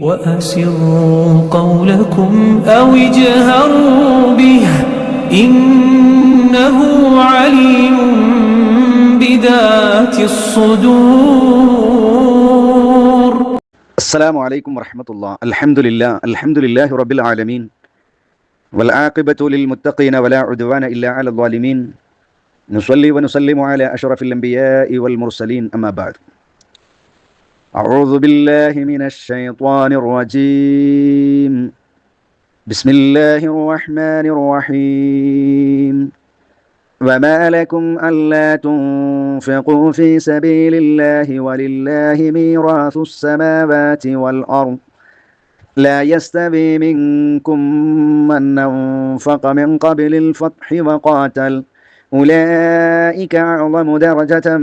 وأسروا قولكم أو اجهروا به إنه عليم بذات الصدور. السلام عليكم ورحمة الله. الحمد لله. الحمد لله رب العالمين. والعاقبة للمتقين ولا عدوان إلا على الظالمين. نصلي ونسلم على أشرف الأنبياء والمرسلين. أما بعد. أعوذ بالله من الشيطان الرجيم. بسم الله الرحمن الرحيم. وما لكم ألا تنفقوا في سبيل الله ولله ميراث السماوات والأرض. لا يستوي منكم من أنفق من قبل الفتح وقاتل. أولئك أعظم درجة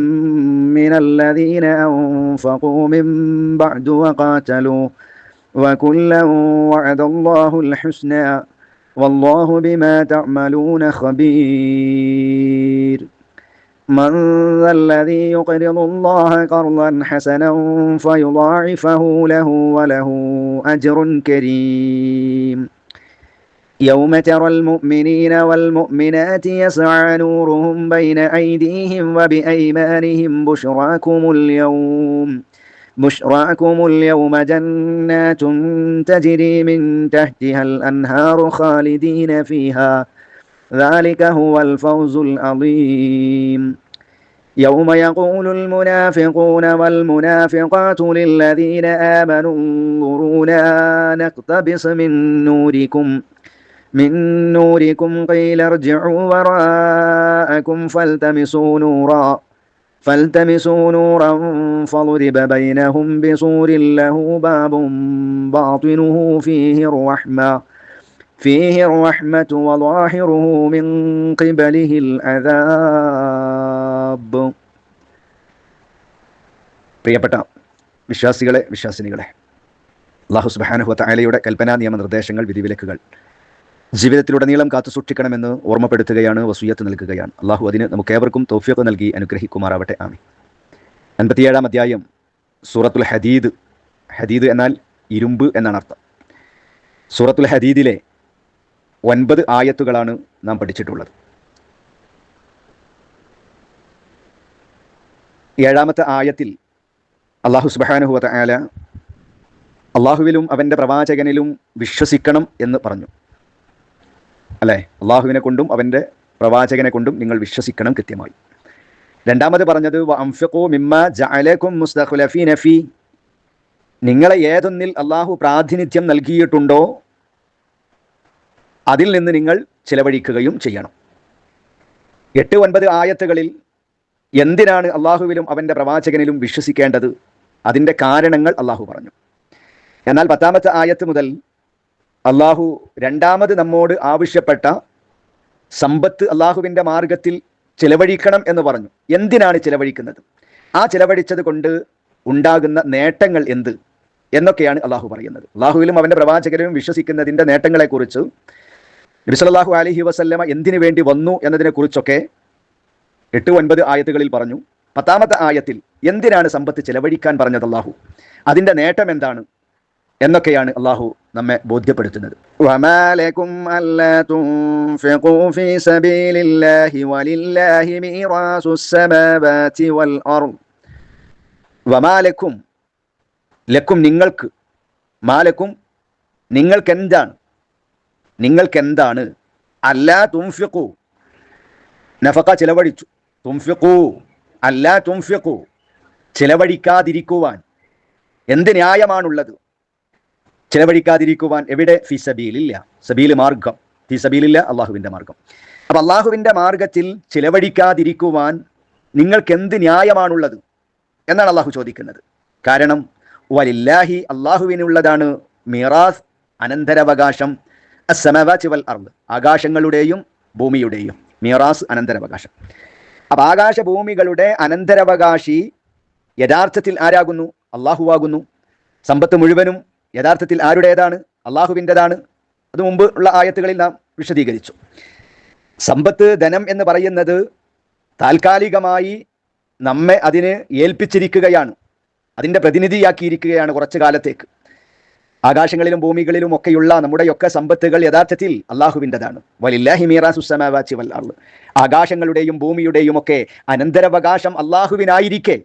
من الذين أنفقوا من بعد وقاتلوا. وكلا وعد الله الحسنى. والله بما تعملون خبير. من ذا الذي يقرض الله قرضا حسنا فيضاعفه له وله أجر كريم. يوم ترى المؤمنين والمؤمنات يسعى نورهم بين أيديهم وبأيمانهم بشراكم اليوم بشراكم اليوم جنات تجري من تحتها الأنهار خالدين فيها. ذلك هو الفوز العظيم. يوم يقول المنافقون والمنافقات للذين آمنوا انظرونا نقتبس من نوركم. من نوركم قيل ارجعوا وراءكم فالتمسوا نورا فالتمسوا نورا فضرب بينهم بسور له باب باطنه فيه الرحمة فيه الرحمة وظاهره من قبله العذاب പ്രിയപ്പെട്ട വിശ്വാസികളെ വിശ്വാസിനികളെ അള്ളാഹു സുബാനുഹു താലയുടെ കൽപ്പനാ നിയമനിർദ്ദേശങ്ങൾ വിധിവിലക്കുകൾ ജീവിതത്തിലുടനീളം കാത്തു സൂക്ഷിക്കണമെന്ന് ഓർമ്മപ്പെടുത്തുകയാണ് വസൂയത്ത് നൽകുകയാണ്. അള്ളാഹു അതിന് നമുക്കേവർക്കും തൗഫീഖ് നൽകി അനുഗ്രഹിക്കുമാറാവട്ടെ. ആമി അൻപത്തിയേഴാം അധ്യായം സൂറത്തുൽ ഹദീദ്. ഹദീദ് എന്നാൽ ഇരുമ്പ് എന്നാണ് അർത്ഥം. സൂറത്തുൽ ഹദീദിലെ ഒൻപത് ആയത്തുകളാണ് നാം പഠിച്ചിട്ടുള്ളത്. ഏഴാമത്തെ ആയത്തിൽ അള്ളാഹു സുബാനുഹുവല അള്ളാഹുവിലും അവന്റെ പ്രവാചകനിലും വിശ്വസിക്കണം എന്ന് പറഞ്ഞു. അല്ലേ? അള്ളാഹുവിനെ കൊണ്ടും അവന്റെ പ്രവാചകനെ കൊണ്ടും നിങ്ങൾ വിശ്വസിക്കണം കൃത്യമായി. രണ്ടാമത് പറഞ്ഞത് നിങ്ങളെ ഏതൊന്നിൽ അള്ളാഹു പ്രാതിനിധ്യം നൽകിയിട്ടുണ്ടോ അതിൽ നിന്ന് നിങ്ങൾ ചിലവഴിക്കുകയും ചെയ്യണം. എട്ട് ഒൻപത് ആയത്തുകളിൽ എന്തിനാണ് അള്ളാഹുവിലും അവന്റെ പ്രവാചകനിലും വിശ്വസിക്കേണ്ടത്? അതിന്റെ കാരണങ്ങൾ അള്ളാഹു പറഞ്ഞു. എന്നാൽ പത്താമത്തെ ആയത്ത് മുതൽ അള്ളാഹു രണ്ടാമത് നമ്മോട് ആവശ്യപ്പെട്ട സമ്പത്ത് അള്ളാഹുവിന്റെ മാർഗത്തിൽ ചിലവഴിക്കണം എന്ന് പറഞ്ഞു. എന്തിനാണ് ചിലവഴിക്കുന്നത്? ആ ചിലവഴിച്ചത് കൊണ്ട് ഉണ്ടാകുന്ന നേട്ടങ്ങൾ എന്ത്? എന്നൊക്കെയാണ് അള്ളാഹു പറയുന്നത്. അള്ളാഹുവിലും അവന്റെ പ്രവാചകരും വിശ്വസിക്കുന്നതിന്റെ നേട്ടങ്ങളെക്കുറിച്ച് നബിസല്ലാഹു അലഹി വസല്ലമ എന്തിനു വേണ്ടി വന്നു എന്നതിനെക്കുറിച്ചൊക്കെ എട്ട് ഒൻപത് ആയത്തുകളിൽ പറഞ്ഞു. പത്താമത്തെ ആയത്തിൽ എന്തിനാണ് സമ്പത്ത് ചിലവഴിക്കാൻ പറഞ്ഞത് അള്ളാഹു? അതിന്റെ നേട്ടം എന്താണ്? എന്നൊക്കെയാണ് അള്ളാഹു നമ്മെ ബോധ്യപ്പെടുത്തുന്നത്. വമാലക്കും ലക്കും നിങ്ങൾക്ക് മാലക്കും നിങ്ങൾക്കെന്താണ്? നിങ്ങൾക്കെന്താണ്? അല്ലാ തുൻഫിഖൂ നഫക്ക ചിലവഴിച്ചു. തുൻഫിഖൂ അല്ലാ തുൻഫിഖൂ ചിലവഴിക്കാതിരിക്കുവാൻ എന്ത് ന്യായമാണുള്ളത്? ചിലവഴിക്കാതിരിക്കുവാൻ എവിടെ? ഫി സബീലില്ല. സബീൽ മാർഗം. ഫി സബീലില്ല അള്ളാഹുവിന്റെ മാർഗം. അപ്പം അള്ളാഹുവിന്റെ മാർഗത്തിൽ ചിലവഴിക്കാതിരിക്കുവാൻ നിങ്ങൾക്ക് എന്ത് ന്യായമാണുള്ളത് എന്നാണ് അള്ളാഹു ചോദിക്കുന്നത്. കാരണം വലില്ലാഹി അള്ളാഹുവിനുള്ളതാണ് മിറാസ് അനന്തരാവകാശം അസമവാചിവൽ വൽ അർദ്. ആകാശങ്ങളുടെയും ഭൂമിയുടെയും. മിറാസ് അനന്തരാവകാശം. അപ്പം ആകാശഭൂമികളുടെ അനന്തരാവകാശി യഥാർത്ഥത്തിൽ ആരാകുന്നു? അള്ളാഹുവാകുന്നു. സമ്പത്ത് മുഴുവനും യഥാർത്ഥത്തിൽ ആരുടേതാണ്? അള്ളാഹുവിന്റെതാണ്. അത് മുമ്പ് ഉള്ള ആയത്തുകളിൽ നാം വിശദീകരിച്ചു. സമ്പത്ത് ധനം എന്ന് പറയുന്നത് താൽക്കാലികമായി നമ്മെ അതിന് ഏൽപ്പിച്ചിരിക്കുകയാണ്. അതിന്റെ പ്രതിനിധിയാക്കിയിരിക്കുകയാണ് കുറച്ചു കാലത്തേക്ക്. ആകാശങ്ങളിലും ഭൂമികളിലും ഒക്കെയുള്ള നമ്മുടെയൊക്കെ സമ്പത്തുകൾ യഥാർത്ഥത്തിൽ അള്ളാഹുവിന്റെതാണ്. വലില്ലാഹി മീറാസുസമാവാച്ചി വല്ലാൾ ആകാശങ്ങളുടെയും ഭൂമിയുടെയും ഒക്കെ അനന്തരവകാശം അള്ളാഹുവിനായിരിക്കെ.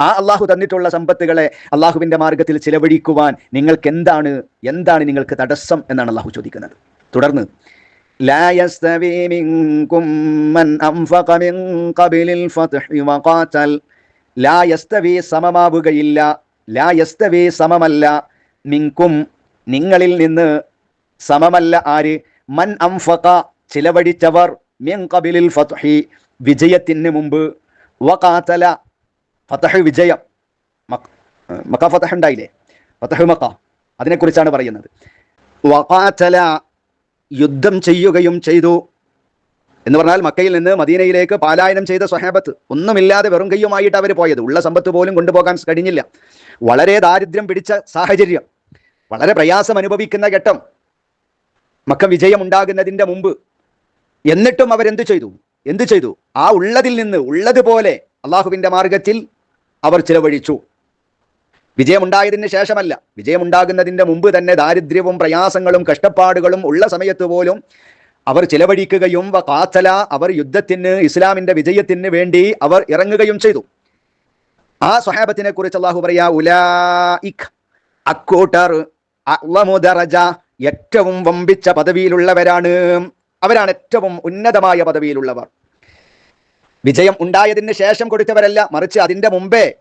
ആ അള്ളാഹു തന്നിട്ടുള്ള സമ്പത്തുകളെ അള്ളാഹുവിന്റെ മാർഗത്തിൽ ചിലവഴിക്കുവാൻ നിങ്ങൾക്ക് എന്താണ് എന്താണ് നിങ്ങൾക്ക് തടസ്സം എന്നാണ് അള്ളാഹു ചോദിക്കുന്നത് തുടർന്ന് لا يستوي منكم من أنفق من قبل الفتح وقاتل لا يستوي സമമാവുകയില്ല ലാ യസ്തവി സമമല്ല മിങ്കും നിങ്ങളിൽ നിന്ന് സമമല്ല ആര് മൻ അംഫക ചിലവഴിച്ചവർ മിൻ ഖബിലിൽ ഫത്ഹി വിജയത്തിന് മുമ്പ് വഖാതല ഫതഹ് വിജയം. മക്ക ഫതഹ് ഉണ്ടായില്ലേ? ഫതഹ് മക്ക. അതിനെക്കുറിച്ചാണ് പറയുന്നത്. വഖാതല യുദ്ധം ചെയ്യുകയും ചെയ്തു. എന്ന് പറഞ്ഞാൽ മക്കയിൽ നിന്ന് മദീനയിലേക്ക് പാലായനം ചെയ്ത സ്വഹാബത്ത് ഒന്നുമില്ലാതെ വെറും കയ്യുമായിട്ട് അവർ പോയത്. ഉള്ള സമ്പത്ത് പോലും കൊണ്ടുപോകാൻ കഴിഞ്ഞില്ല. വളരെ ദാരിദ്ര്യം പിടിച്ച സാഹചര്യം. വളരെ പ്രയാസം അനുഭവിക്കുന്ന ഘട്ടം. മക്ക വിജയം ഉണ്ടാകുന്നതിന്റെ മുമ്പ്. എന്നിട്ടും അവരെന്ത് ചെയ്തു? എന്തു ചെയ്തു? ആ ഉള്ളതിൽ നിന്ന് ഉള്ളതുപോലെ അള്ളാഹുവിന്റെ മാർഗത്തിൽ അവർ ചിലവഴിച്ചു. വിജയമുണ്ടായതിന് ശേഷമല്ല. വിജയമുണ്ടാകുന്നതിന്റെ മുമ്പ് തന്നെ ദാരിദ്ര്യവും പ്രയാസങ്ങളും കഷ്ടപ്പാടുകളും ഉള്ള സമയത്ത് പോലും അവർ ചിലവഴിക്കുകയും കാത്തല അവർ യുദ്ധത്തിന് ഇസ്ലാമിന്റെ വിജയത്തിന് വേണ്ടി അവർ ഇറങ്ങുകയും ചെയ്തു. ആ സ്വഹാബത്തിനെ കുറിച്ച് അള്ളാഹു പറയാ ഉലാഇഖ് അക്കൂട്ടർ അള്ളമുദറജ ഏറ്റവും വമ്പിച്ച പദവിയിലുള്ളവരാണ്. അവരാണ് ഏറ്റവും ഉന്നതമായ പദവിയിലുള്ളവർ. വിജയം ഉണ്ടായതിന് ശേഷം കൊടുത്തവരല്ല മറിച്ച് അതിന്റെ മുമ്പേ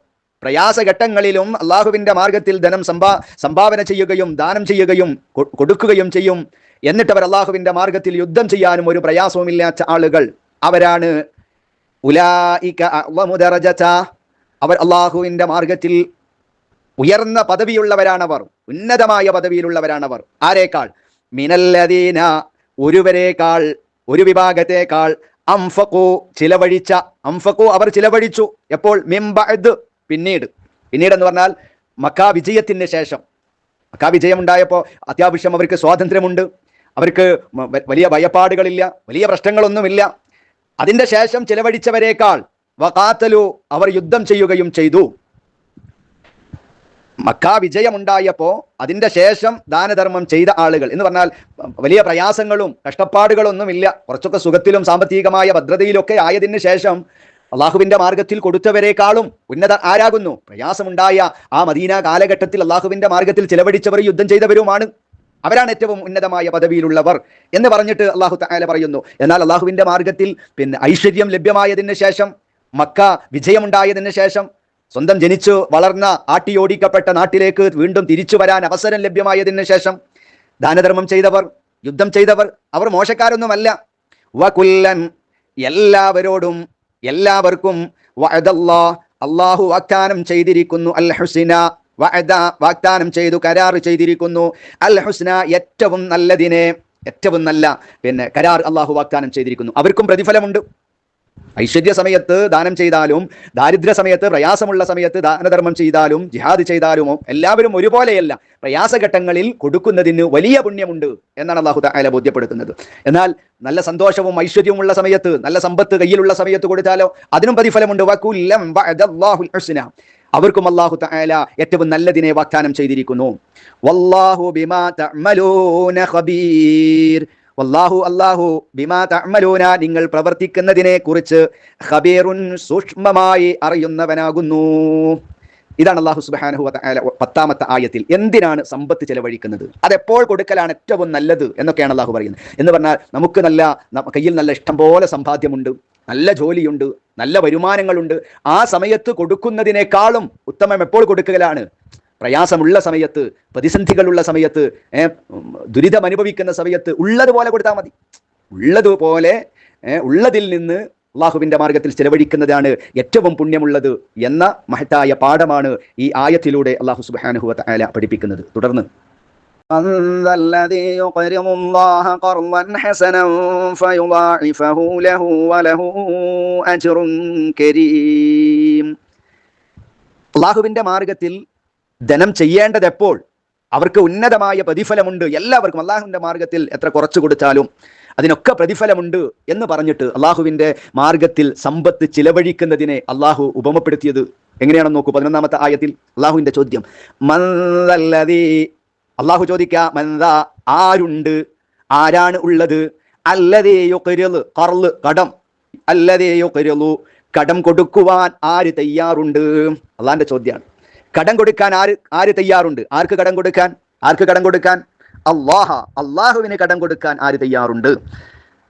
പ്രയാസഘട്ടങ്ങളിലും അള്ളാഹുവിന്റെ മാർഗത്തിൽ ധനം സംഭാ സംഭാവന ചെയ്യുകയും ദാനം ചെയ്യുകയും കൊടുക്കുകയും ചെയ്യും. എന്നിട്ടവർ അള്ളാഹുവിന്റെ മാർഗത്തിൽ യുദ്ധം ചെയ്യാനും ഒരു പ്രയാസവുമില്ലാത്ത ആളുകൾ അവരാണ്. അവർ അള്ളാഹുവിന്റെ മാർഗത്തിൽ ഉയർന്ന പദവിയുള്ളവരാണവർ ഉന്നതമായ പദവിയിലുള്ളവരാണവർ. ആരേക്കാൾ? മിനല്ലദീന. ഒരുവരേക്കാൾ ഒരു വിഭാഗത്തേക്കാൾ അംഫക്കു ചിലവഴിച്ച അംഫക്കു അവർ ചിലവഴിച്ചു. എപ്പോൾ? മിംബഅദ് പിന്നീട് പിന്നീട്. എന്ന് പറഞ്ഞാൽ മക്കാ വിജയത്തിന് ശേഷം. മക്കാ വിജയം ഉണ്ടായപ്പോൾ അത്യാവശ്യം അവർക്ക് സ്വാതന്ത്ര്യമുണ്ട്. അവർക്ക് വലിയ ഭയപ്പാടുകളില്ല വലിയ പ്രശ്നങ്ങളൊന്നുമില്ല. അതിന്റെ ശേഷം ചിലവഴിച്ചവരേക്കാൾ വകാത്തലു അവർ യുദ്ധം ചെയ്യുകയും ചെയ്തു. മക്ക വിജയമുണ്ടായപ്പോൾ അതിന്റെ ശേഷം ദാനധർമ്മം ചെയ്ത ആളുകൾ എന്ന് പറഞ്ഞാൽ വലിയ പ്രയാസങ്ങളും കഷ്ടപ്പാടുകളൊന്നുമില്ല. കുറച്ചൊക്കെ സുഖത്തിലും സാമ്പത്തികമായ ഭദ്രതയിലൊക്കെ ആയതിന് ശേഷം അള്ളാഹുവിന്റെ മാർഗത്തിൽ കൊടുത്തവരെക്കാളും ഉന്നത ആരാകുന്നു? പ്രയാസമുണ്ടായ ആ മദീന കാലഘട്ടത്തിൽ അള്ളാഹുവിന്റെ മാർഗത്തിൽ ചിലവഴിച്ചവർ യുദ്ധം ചെയ്തവരുമാണ്. അവരാണ് ഏറ്റവും ഉന്നതമായ പദവിയിലുള്ളവർ എന്ന് പറഞ്ഞിട്ട് അള്ളാഹു താല പറയുന്നു. എന്നാൽ അള്ളാഹുവിന്റെ മാർഗത്തിൽ പിന്നെ ഐശ്വര്യം ലഭ്യമായതിന് ശേഷം മക്ക വിജയമുണ്ടായതിന് ശേഷം സ്വന്തം ജനിച്ചു വളർന്ന ആട്ടിയോടിക്കപ്പെട്ട നാട്ടിലേക്ക് വീണ്ടും തിരിച്ചു വരാൻ അവസരം ലഭ്യമായതിന് ശേഷം ദാനധർമ്മം ചെയ്തവർ യുദ്ധം ചെയ്തവർ അവർ മോശക്കാരൊന്നുമല്ല. വകുല്ലൻ എല്ലാവരോടും എല്ലാവർക്കും അള്ളാഹു വാഗ്ദാനം ചെയ്തിരിക്കുന്നു. അൽ ഹുസിന വഅദ വാഗ്ദാനം ചെയ്തു കരാർ ചെയ്തിരിക്കുന്നു. അൽ ഹുസ്ന ഏറ്റവും നല്ലതിനെ ഏറ്റവും നല്ല പിന്നെ കരാർ അള്ളാഹു വാഗ്ദാനം ചെയ്തിരിക്കുന്നു. അവർക്കും പ്രതിഫലമുണ്ട്. ഐശ്വര്യ സമയത്ത് ദാനം ചെയ്താലും ദാരിദ്ര്യ സമയത്ത് പ്രയാസമുള്ള സമയത്ത് ദാനധർമ്മം ചെയ്താലും ജിഹാദ് ചെയ്താലും എല്ലാവരും ഒരുപോലെയല്ല. പ്രയാസഘട്ടങ്ങളിൽ കൊടുക്കുന്നതിന് വലിയ പുണ്യമുണ്ട് എന്നാണ് അള്ളാഹു ബോധ്യപ്പെടുത്തുന്നത്. എന്നാൽ നല്ല സന്തോഷവും ഐശ്വര്യവും ഉള്ള സമയത്ത് നല്ല സമ്പത്ത് കയ്യിലുള്ള സമയത്ത് കൊടുത്താലോ അതിനും പ്രതിഫലമുണ്ട്. അവർക്കും അള്ളാഹു താല ഏറ്റവും നല്ലതിനെ വാഗ്ദാനം ചെയ്തിരിക്കുന്നു. വല്ലാഹു ബിമാ വല്ലാഹു അല്ലാഹു ബിമാ തഅമലൂന. നിങ്ങൾ പ്രവർത്തിക്കുന്നതിനെ കുറിച്ച് ഖബീറുൻ സൂക്ഷ്മമായി അറിയുന്നവനാകുന്നു. ഇതാണ് അള്ളാഹു വതആല പത്താമത്തെ ആയത്തിൽ എന്തിനാണ് സമ്പത്ത് ചെലവഴിക്കുന്നത്? അതെപ്പോൾ കൊടുക്കലാണ് ഏറ്റവും നല്ലത് എന്നൊക്കെയാണ് അള്ളാഹു പറയുന്നത്. എന്ന് പറഞ്ഞാൽ നമുക്ക് നല്ല കയ്യിൽ നല്ല ഇഷ്ടം പോലെ സമ്പാദ്യമുണ്ട് നല്ല ജോലിയുണ്ട് നല്ല വരുമാനങ്ങളുണ്ട്. ആ സമയത്ത് കൊടുക്കുന്നതിനേക്കാളും ഉത്തമം എപ്പോൾ കൊടുക്കലാണ്? പ്രയാസമുള്ള സമയത്ത് പ്രതിസന്ധികളുള്ള സമയത്ത് ദുരിതം അനുഭവിക്കുന്ന സമയത്ത് ഉള്ളതുപോലെ കൊടുത്താൽ മതി. ഉള്ളതുപോലെ ഉള്ളതിൽ നിന്ന് അള്ളാഹുവിന്റെ മാർഗത്തിൽ ചെലവഴിക്കുന്നതാണ് ഏറ്റവും പുണ്യമുള്ളത് എന്ന മഹത്തായ പാഠമാണ് ഈ ആയത്തിലൂടെ അള്ളാഹു സുബാനുഹു തആല പഠിപ്പിക്കുന്നത്. തുടർന്ന്. അള്ളാഹുവിന്റെ മാർഗത്തിൽ ധനം ചെയ്യേണ്ടത് എപ്പോൾ അവർക്ക് ഉന്നതമായ പ്രതിഫലമുണ്ട്. എല്ലാവർക്കും അള്ളാഹുവിന്റെ മാർഗത്തിൽ എത്ര കുറച്ചു കൊടുത്താലും അതിനൊക്കെ പ്രതിഫലമുണ്ട് എന്ന് പറഞ്ഞിട്ട് അള്ളാഹുവിന്റെ മാർഗത്തിൽ സമ്പത്ത് ചിലവഴിക്കുന്നതിനെ അള്ളാഹു ഉപമപ്പെടുത്തിയത് എങ്ങനെയാണെന്ന് നോക്കൂ. പതിനൊന്നാമത്തെ ആയത്തിൽ അള്ളാഹുവിന്റെ ചോദ്യം. അള്ളാഹു ചോദിക്ക മന്ദ ആരുണ്ട്? ആരാണ് ഉള്ളത്? അല്ലതേയോ കരുൾ കറൾ കടം. അല്ലതേയോ കരുളു കടം കൊടുക്കുവാൻ ആര് തയ്യാറുണ്ട്? അള്ളാഹിന്റെ ചോദ്യമാണ്. കടം കൊടുക്കാൻ ആര് ആര് തയ്യാറുണ്ട്? ആർക്ക് കടം കൊടുക്കാൻ? ആർക്ക് കടം കൊടുക്കാൻ? അള്ളാഹ. അള്ളാഹുവിന് കടം കൊടുക്കാൻ ആര് തയ്യാറുണ്ട്?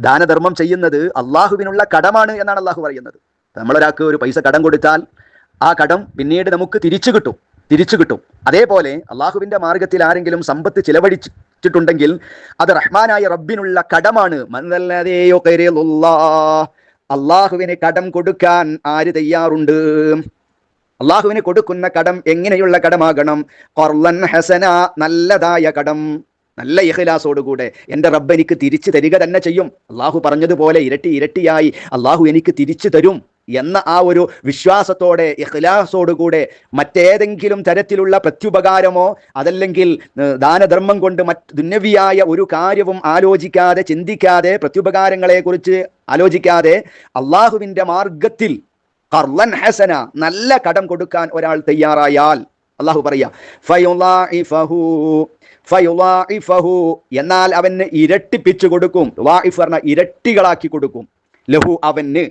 ദാനധർമ്മം ചെയ്യുന്നത് അള്ളാഹുവിനുള്ള കടമാണ് എന്നാണ് അള്ളാഹു പറയുന്നത്. നമ്മളൊരാൾക്ക് ഒരു പൈസ കടം കൊടുത്താൽ ആ കടം പിന്നീട് നമുക്ക് തിരിച്ചു കിട്ടും. തിരിച്ചു കിട്ടും. അതേപോലെ അള്ളാഹുവിന്റെ മാർഗത്തിൽ ആരെങ്കിലും സമ്പത്ത് ചിലവഴിച്ചിട്ടുണ്ടെങ്കിൽ അത് റഹ്മാനായ റബ്ബിനുള്ള കടമാണ്. അള്ളാഹുവിന് കടം കൊടുക്കാൻ ആര് തയ്യാറുണ്ട്? അള്ളാഹുവിന് കൊടുക്കുന്ന കടം എങ്ങനെയുള്ള കടമാകണം? കൊർലൻ ഹസന നല്ലതായ കടം. നല്ല ഇഹ്ലാസോടുകൂടെ എന്റെ റബ്ബ് എനിക്ക് തിരിച്ചു തരിക തന്നെ ചെയ്യും. അള്ളാഹു പറഞ്ഞതുപോലെ ഇരട്ടി ഇരട്ടിയായി അള്ളാഹു എനിക്ക് തിരിച്ചു തരും എന്ന ആ ഒരു വിശ്വാസത്തോടെ ഇഖ്ലാസോടുകൂടെ മറ്റേതെങ്കിലും തരത്തിലുള്ള പ്രത്യുപകാരമോ അതല്ലെങ്കിൽ ദാനധർമ്മം കൊണ്ട് മറ്റ് ദുന്നവിയായ ഒരു കാര്യവും ആലോചിക്കാതെ ചിന്തിക്കാതെ പ്രത്യുപകാരങ്ങളെക്കുറിച്ച് ആലോചിക്കാതെ അള്ളാഹുവിന്റെ മാർഗത്തിൽ ഹസന നല്ല കടം കൊടുക്കാൻ ഒരാൾ തയ്യാറായാൽ അള്ളാഹു പറയാ ഫയുളാഇഫഹു ഫയുളാഇഫഹു എന്നാൽ അവന് ഇരട്ടിപ്പിച്ചു കൊടുക്കും. ഇരട്ടികളാക്കി കൊടുക്കും. ലഹു അവന്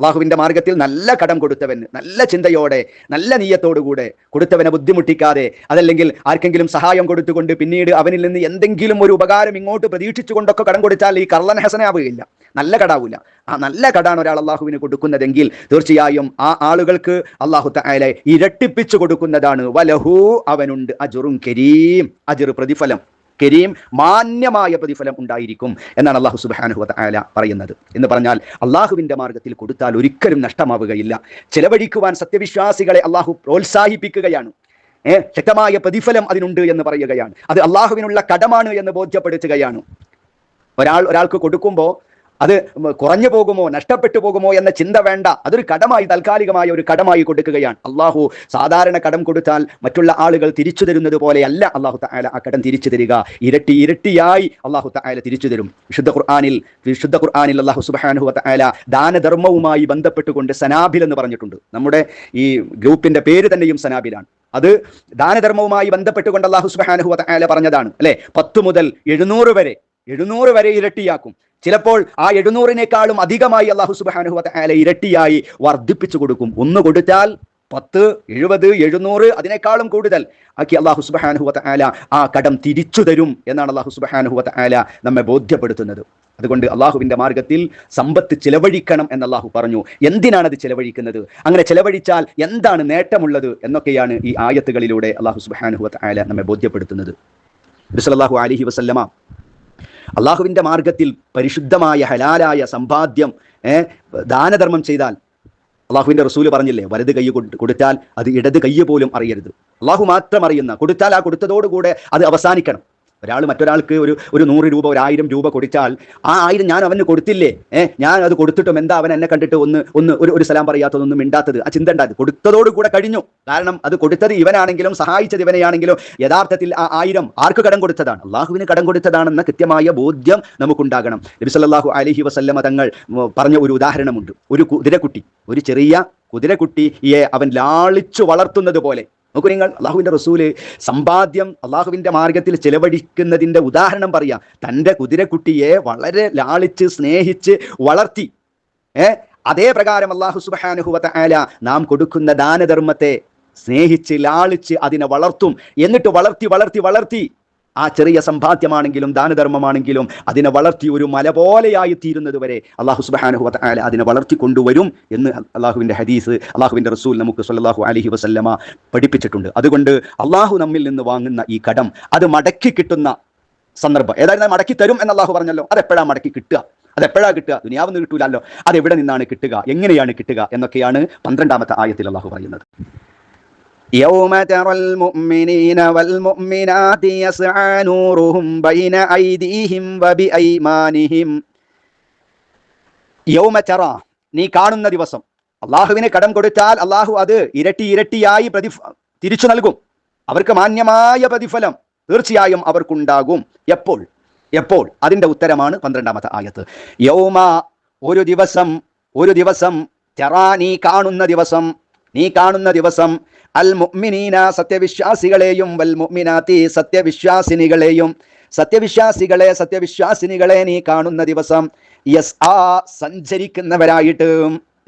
അള്ളാഹുവിന്റെ മാർഗത്തിൽ നല്ല കടം കൊടുത്തവൻ നല്ല ചിന്തയോടെ നല്ല നീയത്തോടുകൂടെ കൊടുത്തവനെ ബുദ്ധിമുട്ടിക്കാതെ അതല്ലെങ്കിൽ ആർക്കെങ്കിലും സഹായം കൊടുത്തുകൊണ്ട് പിന്നീട് അവനിൽ നിന്ന് എന്തെങ്കിലും ഒരു ഉപകാരം ഇങ്ങോട്ട് പ്രതീക്ഷിച്ചുകൊണ്ടൊക്കെ കടം കൊടുത്താൽ ഈ കള്ളൻ ഹസനാവുകയില്ല. നല്ല കടാവില്ല ആ നല്ല കടാണ് ഒരാൾ അള്ളാഹുവിന് കൊടുക്കുന്നതെങ്കിൽ തീർച്ചയായും ആ ആളുകൾക്ക് അള്ളാഹു തആല ഇരട്ടിപ്പിച്ചു കൊടുക്കുന്നതാണ്. വലഹു അവനുണ്ട്. അജുറും കരീം. അജുർ പ്രതിഫലം. കരീം മാന്യമായ പ്രതിഫലം ഉണ്ടായിരിക്കും എന്നാണ് അള്ളാഹു സുബാനുഹു ആല പറയുന്നത്. എന്ന് പറഞ്ഞാൽ അള്ളാഹുവിന്റെ മാർഗത്തിൽ കൊടുത്താൽ ഒരിക്കലും നഷ്ടമാവുകയില്ല. ചെലവഴിക്കുവാൻ സത്യവിശ്വാസികളെ അള്ളാഹു പ്രോത്സാഹിപ്പിക്കുകയാണ്. ശക്തമായ പ്രതിഫലം അതിനുണ്ട് എന്ന് പറയുകയാണ്. അത് അള്ളാഹുവിനുള്ള കടമാണ് എന്ന് ബോധ്യപ്പെടുത്തുകയാണ്. ഒരാൾ ഒരാൾക്ക് കൊടുക്കുമ്പോൾ അത് കുറഞ്ഞു പോകുമോ നഷ്ടപ്പെട്ടു പോകുമോ എന്ന ചിന്ത വേണ്ട. അതൊരു കടമായി താൽക്കാലികമായ ഒരു കടമായി കൊടുക്കുകയാണ്. അള്ളാഹു സാധാരണ കടം കൊടുത്താൽ മറ്റുള്ള ആളുകൾ തിരിച്ചു തരുന്നത് പോലെയല്ല. അള്ളാഹു തആല ആ കടം തിരിച്ചു തരിക. ഇരട്ടി ഇരട്ടിയായി അള്ളാഹു തആല തിരിച്ചു തരും. വിശുദ്ധ ഖുർആാനിൽ വിശുദ്ധ ഖുർആാനിൽ അള്ളാഹു സുബാനുഹു തആല ദാനധർമ്മവുമായി ബന്ധപ്പെട്ടുകൊണ്ട് സനാബിൽ എന്ന് പറഞ്ഞിട്ടുണ്ട്. നമ്മുടെ ഈ ഗ്രൂപ്പിന്റെ പേര് തന്നെയും സനാബിലാണ്. അത് ദാനധർമ്മവുമായി ബന്ധപ്പെട്ടുകൊണ്ട് അള്ളാഹു സുബാനുഹു തആല പറഞ്ഞതാണ്. അല്ലെ? പത്ത് മുതൽ എഴുന്നൂറ് വരെ എഴുന്നൂറ് വരെ ഇരട്ടിയാക്കും. ചിലപ്പോൾ ആ എഴുന്നൂറിനേക്കാളും അധികമായി അള്ളാഹു സുബ്ഹാനഹു തആല ഇരട്ടിയായി വർദ്ധിപ്പിച്ചു കൊടുക്കും. ഒന്ന് കൊടുത്താൽ പത്ത് എഴുപത് എഴുന്നൂറ് അതിനേക്കാളും കൂടുതൽ ആക്കി അള്ളാഹു സുബ്ഹാനഹു ആല ആ കടം തിരിച്ചു തരും എന്നാണ് അള്ളാഹു സുബ്ഹാനഹു ആല നമ്മെ ബോധ്യപ്പെടുത്തുന്നത്. അതുകൊണ്ട് അള്ളാഹുവിന്റെ മാർഗത്തിൽ സമ്പത്ത് ചിലവഴിക്കണം എന്ന് അള്ളാഹു പറഞ്ഞു. എന്തിനാണ് അത് ചിലവഴിക്കുന്നത്? അങ്ങനെ ചിലവഴിച്ചാൽ എന്താണ് നേട്ടമുള്ളത് എന്നൊക്കെയാണ് ഈ ആയത്തുകളിലൂടെ അള്ളാഹു സുബ്ഹാനഹു ആല നമ്മെ ബോധ്യപ്പെടുത്തുന്നത്. ബിസലല്ലാഹു അലഹി വസല്ലമ അള്ളാഹുവിന്റെ മാർഗത്തിൽ പരിശുദ്ധമായ ഹലാലായ സമ്പാദ്യം ദാനധർമ്മം ചെയ്താൽ അള്ളാഹുവിന്റെ റസൂൽ പറഞ്ഞില്ലേ വലത് കൈ കൊടുത്താൽ അത് ഇടത് കൈ പോലും അറിയരുത്. അള്ളാഹു മാത്രം അറിയുന്ന കൊടുത്താൽ ആ കൊടുത്തതോടുകൂടെ അത് അവസാനിക്കണം. ഒരാൾ മറ്റൊരാൾക്ക് ഒരു ഒരു നൂറ് രൂപ ഒരു ആയിരം രൂപ കൊടുത്താൽ ആ ആയിരം ഞാൻ അവന് കൊടുത്തില്ലേ? ഏഹ് ഞാൻ അത് കൊടുത്തിട്ടും എന്താ അവൻ എന്നെ കണ്ടിട്ട് ഒന്ന് ഒന്ന് ഒരു ഒരു സലാം പറയാത്തതൊന്നും മിണ്ടാത്തത്? ആ ചിന്ത ഉണ്ടായത്. കൊടുത്തതോട് കൂടെ കഴിഞ്ഞു. കാരണം അത് കൊടുത്തത് ഇവനാണെങ്കിലും സഹായിച്ചത് ഇവനെയാണെങ്കിലും യഥാർത്ഥത്തിൽ ആ ആയിരം ആർക്ക് കടം കൊടുത്തതാണ്? അള്ളാഹുവിന് കടം കൊടുത്തതാണെന്ന കൃത്യമായ ബോധ്യം നമുക്കുണ്ടാകണം. നബി സല്ലല്ലാഹു അലൈഹി വസല്ലമ തങ്ങൾ പറഞ്ഞ ഒരു ഉദാഹരണമുണ്ട്. ഒരു കുതിരക്കുട്ടി. ഒരു ചെറിയ കുതിരക്കുട്ടിയെ അവൻ ലാളിച്ചു വളർത്തുന്നത് പോലെ. നോക്കൂ നിങ്ങൾ അള്ളാഹുവിന്റെ റസൂൽ സമ്പാദ്യം അള്ളാഹുവിന്റെ മാർഗത്തിൽ ചെലവഴിക്കുന്നതിന്റെ ഉദാഹരണം പറയാം. തന്റെ കുതിരക്കുട്ടിയെ വളരെ ലാളിച്ച് സ്നേഹിച്ച് വളർത്തി. ഏ? അതേ പ്രകാരം അള്ളാഹു സുബാനുഹുവത്ത ആല നാം കൊടുക്കുന്ന ദാനധർമ്മത്തെ സ്നേഹിച്ച് ലാളിച്ച് അതിനെ വളർത്തും. എന്നിട്ട് വളർത്തി വളർത്തി വളർത്തി. ആ ചെറിയ സമ്പാദ്യമാണെങ്കിലും ദാനധർമ്മമാണെങ്കിലും അതിനെ വളർത്തി ഒരു മല പോലെയായി തീരുന്നത് വരെ അള്ളാഹു ആല അതിനെ വളർത്തി കൊണ്ടുവരും എന്ന് അള്ളാഹുവിന്റെ ഹദീസ് അള്ളാഹുവിന്റെ റസൂൽ നമുക്ക് സല്ലല്ലാഹു അലഹി വസല്ലമ പഠിപ്പിച്ചിട്ടുണ്ട്. അതുകൊണ്ട് അള്ളാഹു നമ്മിൽ നിന്ന് വാങ്ങുന്ന ഈ കടം അത് മടക്കി കിട്ടുന്ന സന്ദർഭം. ഏതായാലും മടക്കി തരും എന്ന് അള്ളാഹു പറഞ്ഞല്ലോ. അത് എപ്പോഴാണ് മടക്കി കിട്ടുക? അത് എപ്പോഴാണ് കിട്ടുക? ദുനിയാവെന്ന് കിട്ടൂലല്ലോ. അത് എവിടെ നിന്നാണ് കിട്ടുക? എങ്ങനെയാണ് കിട്ടുക? എന്നൊക്കെയാണ് പന്ത്രണ്ടാമത്തെ ആയത്തിൽ അള്ളാഹു പറയുന്നത്. يوم ترى المؤمنين والمؤمنات يسعى نورهم بين أيديهم وبأيمانهم യൗമ ചറ നീ കാണുന്ന ദിവസം അള്ളാഹുവിന് കടം കൊടുത്താൽ അള്ളാഹു അത് ഇരട്ടി ഇരട്ടിയായി പ്രതി തിരിച്ചു നൽകും അവർക്ക് മാന്യമായ പ്രതിഫലം തീർച്ചയായും അവർക്കുണ്ടാകും എപ്പോൾ എപ്പോൾ അതിന്റെ ഉത്തരമാണ് പന്ത്രണ്ടാമത്തെ ആയത്ത് യൗമ ഒരു ദിവസം ഒരു ദിവസം തെറാ നീ കാണുന്ന ദിവസം നീ കാണുന്ന ദിവസം അൽ മുഅ്മിനീന സത്യവിശ്വാസികളെയും വൽ മുഅ്മിനാത്തി സത്യവിശ്വാസിനികളെയും. സത്യവിശ്വാസികളെ സത്യവിശ്വാസിനികളെ നീ കാണുന്ന ദിവസം യസ് ആ സഞ്ചരിക്കുന്നവരായിട്ട്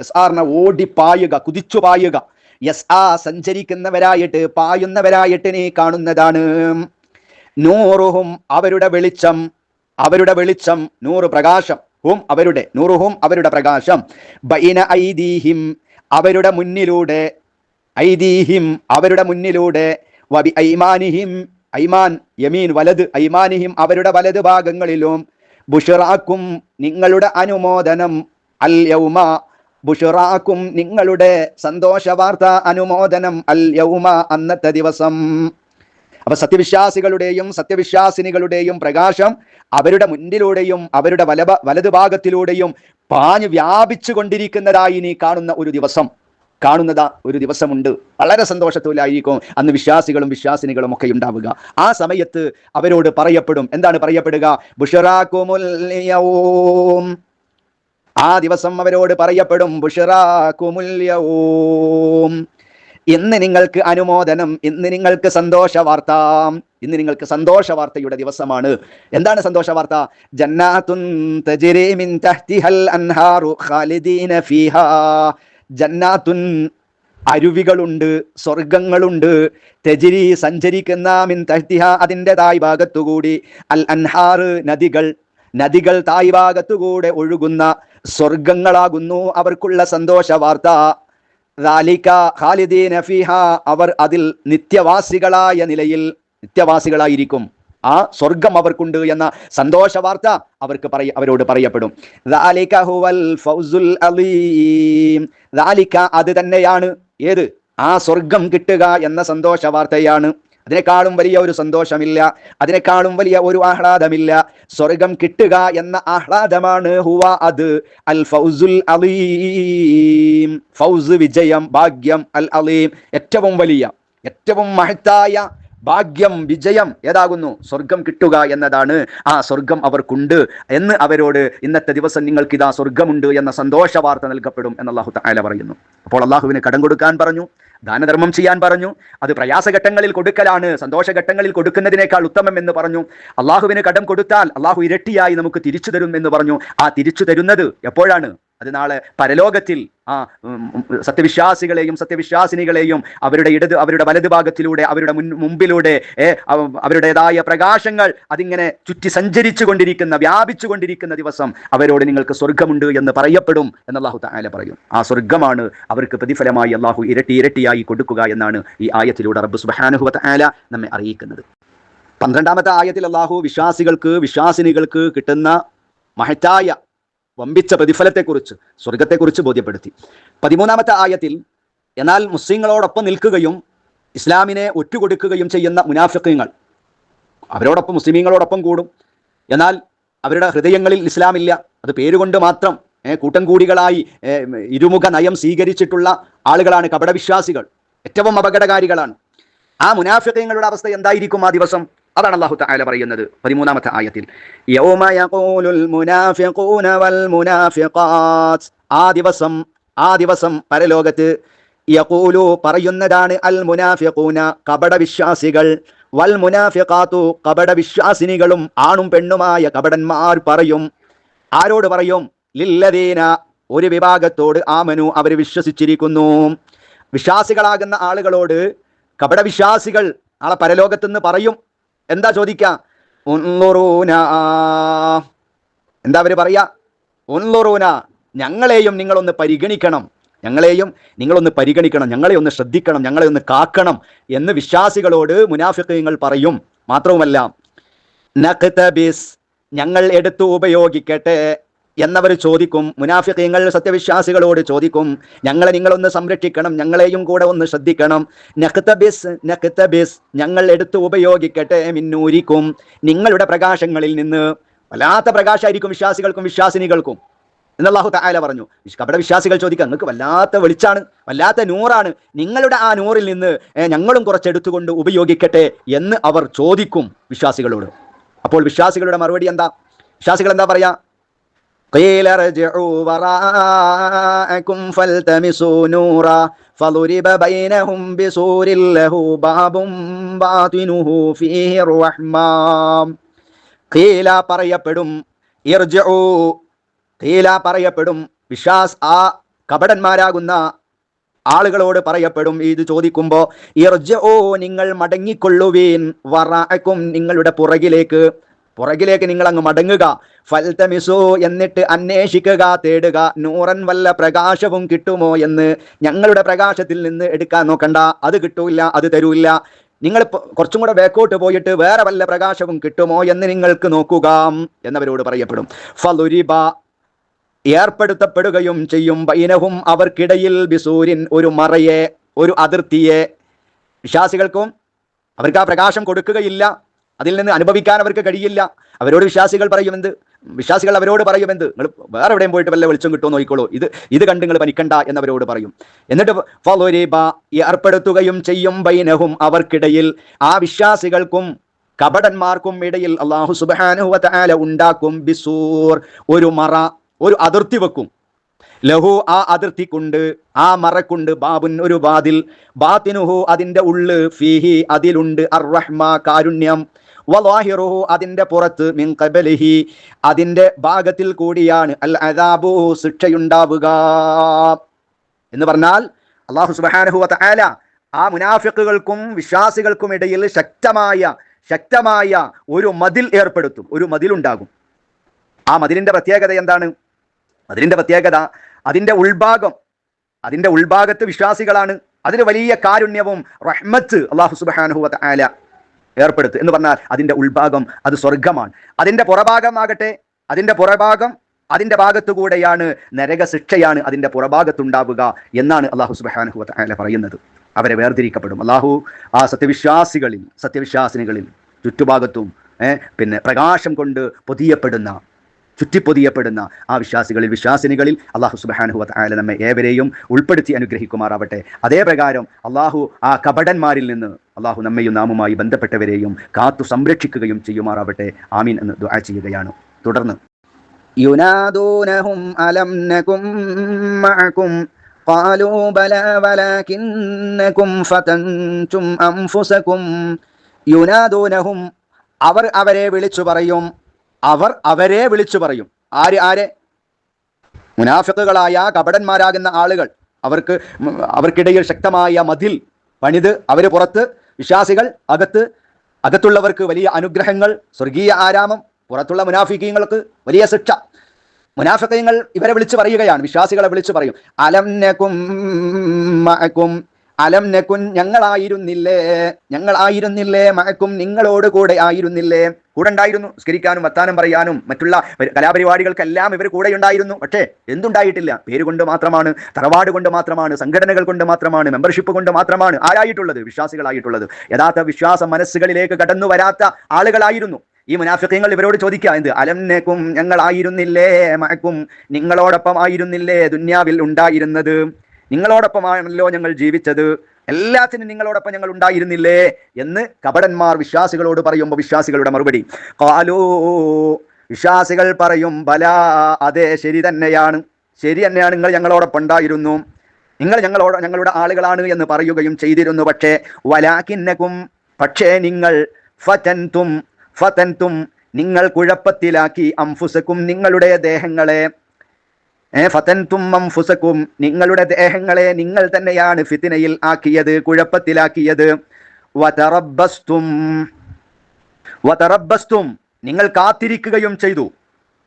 യസ് ആറിനെ ഓടി പായുക കുതിച്ചു പായുക. യസ് ആ സഞ്ചരിക്കുന്നവരായിട്ട് പായുന്നവരായിട്ട് നീ കാണുന്നതാണ്. നൂറുഹും അവരുടെ വെളിച്ചം അവരുടെ വെളിച്ചം നൂറ് പ്രകാശം. ഹും അവരുടെ നൂറുഹും അവരുടെ പ്രകാശം. ബൈന ഐദീഹിം അവരുടെ മുന്നിലൂടെ ഐദീഹിം അവരുടെ മുന്നിലൂടെ. വബി ഐമാനിഹിം ഐമാൻ യമീൻ വലത് ഐമാനിഹിം അവരുടെ വലത് ഭാഗങ്ങളിലും. ബുഷറാക്കും നിങ്ങളുടെ അനുമോദനം. അൽ യൗമ ബുഷറാക്കും നിങ്ങളുടെ സന്തോഷ വാർത്ത അനുമോദനം. അൽ യൗമ അന്നത്തെ ദിവസം. അപ്പൊ സത്യവിശ്വാസികളുടെയും സത്യവിശ്വാസിനികളുടെയും പ്രകാശം അവരുടെ മുന്നിലൂടെയും അവരുടെ വലഭ വലതുഭാഗത്തിലൂടെയും പാഞ്ഞു വ്യാപിച്ചു കൊണ്ടിരിക്കുന്നതായി നീ കാണുന്ന ഒരു ദിവസം. കാണുന്നതാ ഒരു ദിവസമുണ്ട്. വളരെ സന്തോഷത്തോലായിരിക്കും അന്ന് വിശ്വാസികളും വിശ്വാസിനികളും ഒക്കെ ഉണ്ടാവുക. ആ സമയത്ത് അവരോട് പറയപ്പെടും. എന്താണ് പറയപ്പെടുക? ബുഷറാക്കുമുൽ. ആ ദിവസം അവരോട് പറയപ്പെടും ബുഷറാക്കുമുല്യവും. ഇന്ന് നിങ്ങൾക്ക് അനുമോദനം ഇന്ന് നിങ്ങൾക്ക് സന്തോഷ വാർത്ത ഇന്ന് നിങ്ങൾക്ക് സന്തോഷ വാർത്തയുടെ ദിവസമാണ്. എന്താണ് സന്തോഷ വാർത്ത ജന്നാത്തുൻ മിൻ തഹ്തിഹൽ അൻഹാറു ഖാലിദീന ഫീഹാ. ജന്നാത്തുൻ അരുവികളുണ്ട് സ്വർഗങ്ങളുണ്ട് തെജിരി സഞ്ചരിക്കുന്ന മിൻ തഹ്തിഹ അതിന്റെ തായ് ഭാഗത്തുകൂടി. അൽ അൻഹാറ് നദികൾ നദികൾ തായ് ഭാഗത്തുകൂടെ ഒഴുകുന്ന സ്വർഗങ്ങളാകുന്നു അവർക്കുള്ള സന്തോഷ വാർത്ത. റാലിക ഖാലിദീന അവർ അതിൽ നിത്യവാസികളായ നിലയിൽ നിത്യവാസികളായിരിക്കും. ആ സ്വർഗം അവർക്കുണ്ട് എന്ന സന്തോഷ വാർത്ത അവർക്ക് പറയ അവരോട് പറയപ്പെടും. അത് തന്നെയാണ്. ഏത്? ആ സ്വർഗം കിട്ടുക എന്ന സന്തോഷ വാർത്തയാണ് അതിനേക്കാളും വലിയ ഒരു സന്തോഷമില്ല. അതിനേക്കാളും വലിയ ഒരു ആഹ്ലാദമില്ല. സ്വർഗം കിട്ടുക എന്ന ആഹ്ലാദമാണ് ഹുവ അത്. അൽ ഫൗസുൽ അലീം. ഫൗസ് വിജയം ഭാഗ്യം അൽ അലീം. ഏറ്റവും വലിയ ഏറ്റവും മഹത്തായ ഭാഗ്യം വിജയം ഏതാകുന്നു? സ്വർഗം കിട്ടുക എന്നതാണ്. ആ സ്വർഗം അവർക്കുണ്ട് എന്ന് അവരോട് ഇന്നത്തെ ദിവസം നിങ്ങൾക്ക് ഇതാ സ്വർഗമുണ്ട് എന്ന സന്തോഷ വാർത്ത നൽകപ്പെടും എന്ന് അള്ളാഹു താല പറയുന്നു. അപ്പോൾ അള്ളാഹുവിന് കടം കൊടുക്കാൻ പറഞ്ഞു ദാനധർമ്മം ചെയ്യാൻ പറഞ്ഞു അത് പ്രയാസഘട്ടങ്ങളിൽ കൊടുക്കലാണ് സന്തോഷഘട്ടങ്ങളിൽ കൊടുക്കുന്നതിനേക്കാൾ ഉത്തമം എന്ന് പറഞ്ഞു. അള്ളാഹുവിന് കടം കൊടുത്താൽ അള്ളാഹു ഇരട്ടിയായി നമുക്ക് തിരിച്ചു തരും എന്ന് പറഞ്ഞു. ആ തിരിച്ചു തരുന്നത് എപ്പോഴാണ്? അത് നാളെ പരലോകത്തിൽ ആ സത്യവിശ്വാസികളെയും സത്യവിശ്വാസിനികളെയും അവരുടെ ഇടത് അവരുടെ വലത് ഭാഗത്തിലൂടെ അവരുടെ മുൻ മുമ്പിലൂടെ അവരുടേതായ പ്രകാശങ്ങൾ അതിങ്ങനെ ചുറ്റി സഞ്ചരിച്ചു കൊണ്ടിരിക്കുന്ന വ്യാപിച്ചു കൊണ്ടിരിക്കുന്ന ദിവസം അവരോട് നിങ്ങൾക്ക് സ്വർഗമുണ്ട് എന്ന് പറയപ്പെടും എന്ന് അള്ളാഹു താല പറയും. ആ സ്വർഗമാണ് അവർക്ക് പ്രതിഫലമായി അള്ളാഹു ഇരട്ടി ഇരട്ടിയായി കൊടുക്കുക എന്നാണ് ഈ ആയത്തിലൂടെ റബ്ബ് സുബാനുഹു താല നമ്മെ അറിയിക്കുന്നത്. പന്ത്രണ്ടാമത്തെ ആയത്തിൽ അള്ളാഹു വിശ്വാസികൾക്ക് വിശ്വാസിനികൾക്ക് കിട്ടുന്ന മഹത്തായ വമ്പിച്ച പ്രതിഫലത്തെക്കുറിച്ച് സ്വർഗത്തെക്കുറിച്ച് ബോധ്യപ്പെടുത്തി. പതിമൂന്നാമത്തെ ആയത്തിൽ എന്നാൽ മുസ്ലിങ്ങളോടൊപ്പം നിൽക്കുകയും ഇസ്ലാമിനെ ഒറ്റുകൊടുക്കുകയും ചെയ്യുന്ന മുനാഫിക്കങ്ങൾ അവരോടൊപ്പം മുസ്ലിമീങ്ങളോടൊപ്പം കൂടും. എന്നാൽ അവരുടെ ഹൃദയങ്ങളിൽ ഇസ്ലാമില്ല. അത് പേരുകൊണ്ട് മാത്രം കൂട്ടം കൂടികളായി ഇരുമുഖ നയം സ്വീകരിച്ചിട്ടുള്ള ആളുകളാണ് കപടവിശ്വാസികൾ. ഏറ്റവും അപകടകാരികളാണ്. ആ മുനാഫിക്കങ്ങളുടെ അവസ്ഥ എന്തായിരിക്കും ആ ദിവസം? അതാണ് അള്ളാഹു തആല പറയുന്നത്. പതിമൂന്നാമത്തെ ആയത്തിൽ. ആ ദിവസം ആ ദിവസം പരലോകത്ത് യഖൂലു പറയുന്നതാണ് അൽ മുനാഫിഖൂന കപട വിശ്വാസികൾ വൽ മുനാഫിഖാത്തു കപട വിശ്വാസിനികളും ആണും പെണ്ണുമായ കപടന്മാർ പറയും. ആരോട് പറയും? ലില്ലദീന ഒരു വിഭാഗത്തോട് ആമനു അവർ വിശ്വസിച്ചിരിക്കുന്നു. വിശ്വാസികളാകുന്ന ആളുകളോട് കപടവിശ്വാസികൾ ആളെ പരലോകത്തുനിന്ന് പറയും. എന്താ ചോദിക്ക? ഉൻളുറൂന എന്താ അവർ പറയാ? ഉൻളുറൂന ഞങ്ങളെയും നിങ്ങളൊന്ന് പരിഗണിക്കണം. ഞങ്ങളെയും നിങ്ങളൊന്ന് പരിഗണിക്കണം. ഞങ്ങളെ ഒന്ന് ശ്രദ്ധിക്കണം. ഞങ്ങളെ ഒന്ന് കാക്കണം എന്ന് വിശ്വാസികളോട് മുനാഫിക്കങ്ങൾ പറയും. മാത്രവുമല്ല ഞങ്ങൾ എടുത്തു ഉപയോഗിക്കട്ടെ എന്നവർ ചോദിക്കും മുനാഫിക്കങ്ങൾ സത്യവിശ്വാസികളോട് ചോദിക്കും ഞങ്ങളെ നിങ്ങളൊന്ന് സംരക്ഷിക്കണം ഞങ്ങളെയും കൂടെ ഒന്ന് ശ്രദ്ധിക്കണം. നഖ്തബിസ് നഖ്തബിസ് ഞങ്ങൾ എടുത്ത് ഉപയോഗിക്കട്ടെ മിന്നൂരിക്കും. നിങ്ങളുടെ പ്രകാശങ്ങളിൽ നിന്ന് വല്ലാത്ത പ്രകാശമായിരിക്കും വിശ്വാസികൾക്കും വിശ്വാസിനികൾക്കും. എന്നല്ലാഹു തായാല പറഞ്ഞു. കപട വിശ്വാസികൾ ചോദിക്കുക നിങ്ങൾക്ക് വല്ലാത്ത വെളിച്ചാണ് വല്ലാത്ത നൂറാണ്. നിങ്ങളുടെ ആ നൂറിൽ നിന്ന് ഞങ്ങളും കുറച്ചെടുത്തുകൊണ്ട് ഉപയോഗിക്കട്ടെ എന്ന് അവർ ചോദിക്കും വിശ്വാസികളോട്. അപ്പോൾ വിശ്വാസികളുടെ മറുപടി എന്താ? വിശ്വാസികൾ എന്താ പറയാ? قيل ارجعوا وراءكم فالتمسوا نورا فضرب بينهم بسور له باب باطنه فيه الرحمة قيل പറയപ്പെടും ഇർജിഉ ഖീല പറയപ്പെടും വിശ്വാസ് ആ കപടന്മാരാകുന്ന ആളുകളോട് പറയപ്പെടും ഇത് ചോദിക്കുമ്പോ ഇർജിഉ നിങ്ങൾ മടങ്ങിക്കൊള്ളുവീൻ വറാഅക്കും നിങ്ങളുടെ പുറകിലേക്ക് പുറകിലേക്ക് നിങ്ങൾ അങ്ങ് മടങ്ങുക. ഫൽതമിസു എന്നിട്ട് അന്വേഷിക്കുക തേടുക. നൂറൻ വല്ല പ്രകാശവും കിട്ടുമോ എന്ന് ഞങ്ങളുടെ പ്രകാശത്തിൽ നിന്ന് എടുക്കാൻ നോക്കണ്ട. അത് കിട്ടൂല അത് തരൂല്ല. നിങ്ങൾ കുറച്ചും കൂടെ ബാക്കോട്ട് പോയിട്ട് വേറെ വല്ല പ്രകാശവും കിട്ടുമോ എന്ന് നിങ്ങൾക്ക് നോക്കുക എന്നവരോട് പറയപ്പെടും. ഫലുരിബ ഏർപ്പെടുത്തപ്പെടുകയും ചെയ്യും. ബൈനഹും അവർക്കിടയിൽ ബിസൂരിൻ ഒരു മറയെ ഒരു അതിർത്തിയെ. വിശ്വാസികൾക്കും അവർക്ക് ആ പ്രകാശം കൊടുക്കുകയില്ല. അതിൽ നിന്ന് അനുഭവിക്കാൻ അവർക്ക് കഴിയില്ല. അവരോട് വിശ്വാസികൾ പറയുമെന്ത്? വിശ്വാസികൾ അവരോട് പറയുമെന്ത്? നിങ്ങൾ വേറെ എവിടെയും പോയിട്ട് വല്ല വെളിച്ചം കിട്ടുമോ നോക്കിക്കോളൂ. ഇത് ഇത് കണ്ട് നിങ്ങൾ പനിക്കണ്ട എന്നവരോട് പറയും. എന്നിട്ട് ഫളുരിബ ഏർപ്പെടുത്തുകയും ചെയ്യും ബൈനഹും അവർക്കിടയിൽ. ആ വിശ്വാസികൾക്കും കപടന്മാർക്കും ഇടയിൽ അള്ളാഹു സുബാനുഹ തആല ഉണ്ടാക്കും ബിസൂർ. ഒരു മറ ഒരു അതിർത്തി വെക്കും. ലഹു ആ അതിർത്തിക്കുണ്ട് ആ മറക്കുണ്ട് ബാബുൻ ഒരു വാതിൽ. ബാത്തിനുഹു അതിന്റെ ഉള്ള് ഫീഹി അതിലുണ്ട്. അർറഹ്മ കാരുണ്യം. വലാഹിറുഹു അതിന്റെ പുറത്ത് മിൻ ഖബലിഹി അതിന്റെ ഭാഗത്തിൽ കൂടിയാണ് അൽ അദാബു ശിക്ഷയുണ്ടാവുക. എന്ന് പറഞ്ഞാൽ അള്ളാഹു സുബ്ഹാനഹു വതആല ആ മുനാഫിക്കുകൾക്കും വിശ്വാസികൾക്കും ഇടയിൽ ശക്തമായ ശക്തമായ ഒരു മതിൽ ഏർപ്പെടുത്തും. ഒരു മതിലുണ്ടാകും. ആ മതിലിന്റെ പ്രത്യേകത എന്താണ്? മതിലിന്റെ പ്രത്യേകത അതിന്റെ ഉൾഭാഗം അതിന്റെ ഉൾഭാഗത്ത് വിശ്വാസികളാണ്. അതിന് വലിയ കാരുണ്യവും റഹ്മത്ത് അള്ളാഹു സുബ്ഹാനഹു വതആല ഏർപ്പെടുത്തും എന്ന് പറഞ്ഞാൽ അതിന്റെ ഉൾഭാഗം അത് സ്വർഗമാണ് അതിന്റെ പുറഭാഗമാകട്ടെ അതിന്റെ പുറഭാഗം അതിന്റെ ഭാഗത്തുകൂടെയാണ് നരക ശിക്ഷയാണ് അതിന്റെ പുറഭാഗത്തുണ്ടാവുക എന്നാണ് അള്ളാഹു വതആല പറയുന്നത്. അവരെ വേർതിരിക്കപ്പെടും. അള്ളാഹു ആ സത്യവിശ്വാസികളിൽ സത്യവിശ്വാസിനികളിൽ ചുറ്റുഭാഗത്തും പിന്നെ പ്രകാശം കൊണ്ട് പൊതിയപ്പെടുന്ന ചുറ്റിപ്പൊതിയപ്പെടുന്ന ആ വിശ്വാസികളിൽ വിശ്വാസിനികളിൽ അള്ളാഹു സുബാനുഹു ആല നമ്മെ ഏവരെയും ഉൾപ്പെടുത്തി അനുഗ്രഹിക്കുമാറാവട്ടെ അതേ പ്രകാരം അള്ളാഹു ആ കപടന്മാരിൽ നിന്ന് അള്ളാഹു നമ്മയും നാമുമായി ബന്ധപ്പെട്ടവരെയും കാത്തു സംരക്ഷിക്കുകയും ചെയ്യുമാറാവട്ടെ ആമീൻ എന്ന് ദുആ ചെയ്യുകയാണ് തുടർന്ന് യുനാദൂനഹും അലം നകും മഅകും قالوا بلى ولكنكم فتنتم أنفسكم യുനാദൂനഹും അവർ അവരെ വിളിച്ചു പറയും അവർ അവരെ വിളിച്ചു പറയും. ആര് ആരെ? മുനാഫിക്കുകളായ കപടന്മാരാകുന്ന ആളുകൾ. അവർക്ക് അവർക്കിടയിൽ ശക്തമായ മതിൽ പണിത് അവർ പുറത്ത് വിശ്വാസികൾ അകത്ത് അകത്തുള്ളവർക്ക് വലിയ അനുഗ്രഹങ്ങൾ സ്വർഗീയ ആരാമം പുറത്തുള്ള മുനാഫിക്കങ്ങൾക്ക് വലിയ ശിക്ഷ. മുനാഫിക്കങ്ങൾ ഇവരെ വിളിച്ചു പറയുകയാണ് വിശ്വാസികളെ വിളിച്ചു പറയും. അലം അലം നകുൻ ഞങ്ങളായിരുന്നില്ലേ? ഞങ്ങളായിരുന്നില്ലേ? മഴക്കും നിങ്ങളോട് കൂടെ ആയിരുന്നില്ലേ? കൂടെ ഉണ്ടായിരുന്നു സ്കരിക്കാനും വത്താനം പറയാനും മറ്റുള്ള പരി- കലാപരിപാടികൾക്കെല്ലാം ഇവർ കൂടെ ഉണ്ടായിരുന്നു പക്ഷേ എന്തുണ്ടായിട്ടില്ല? പേര് കൊണ്ട് മാത്രമാണ് തറവാട് കൊണ്ട് മാത്രമാണ് സംഘടനകൾ കൊണ്ട് മാത്രമാണ് മെമ്പർഷിപ്പ് കൊണ്ട് മാത്രമാണ് ആരായിട്ടുള്ളത് വിശ്വാസികളായിട്ടുള്ളത്. യഥാർത്ഥ വിശ്വാസ മനസ്സുകളിലേക്ക് കടന്നു വരാത്ത ആളുകളായിരുന്നു. ഈ മുനാഫിക്കങ്ങൾ ഇവരോട് ചോദിക്കുക എന്ത്? അലന്നേക്കും ഞങ്ങളായിരുന്നില്ലേ? മഴക്കും നിങ്ങളോടൊപ്പം ആയിരുന്നില്ലേ? ദുന്യാവിൽ ഉണ്ടായിരുന്നത്? നിങ്ങളോടൊപ്പമാണല്ലോ ഞങ്ങൾ ജീവിച്ചത്. എല്ലാത്തിനും നിങ്ങളോടൊപ്പം ഞങ്ങൾ ഉണ്ടായിരുന്നില്ലേ എന്ന് കപടന്മാർ വിശ്വാസികളോട് പറയുമ്പോൾ വിശ്വാസികളുടെ മറുപടി. കാലോ വിശ്വാസികൾ പറയും ബല അതെ ശരി തന്നെയാണ്. ശരി തന്നെയാണ്. നിങ്ങൾ ഞങ്ങളോടൊപ്പം ഉണ്ടായിരുന്നു. നിങ്ങൾ ഞങ്ങളോട് ഞങ്ങളുടെ ആളുകളാണ് എന്ന് പറയുകയും ചെയ്തിരുന്നു പക്ഷേ വലാക്കിന്നക്കും പക്ഷേ നിങ്ങൾ ഫതൻതും ഫതൻതും നിങ്ങൾ കുഴപ്പത്തിലാക്കി അംഫുസക്കും നിങ്ങളുടെ ദേഹങ്ങളെ അംഫുസക്കും നിങ്ങളുടെ ദേഹങ്ങളെ നിങ്ങൾ തന്നെയാണ് ഫിത്തിനയിൽ ആക്കിയത് കുഴപ്പത്തിലാക്കിയത്. വതറബസ്തും നിങ്ങൾ കാത്തിരിക്കുകയും ചെയ്തു.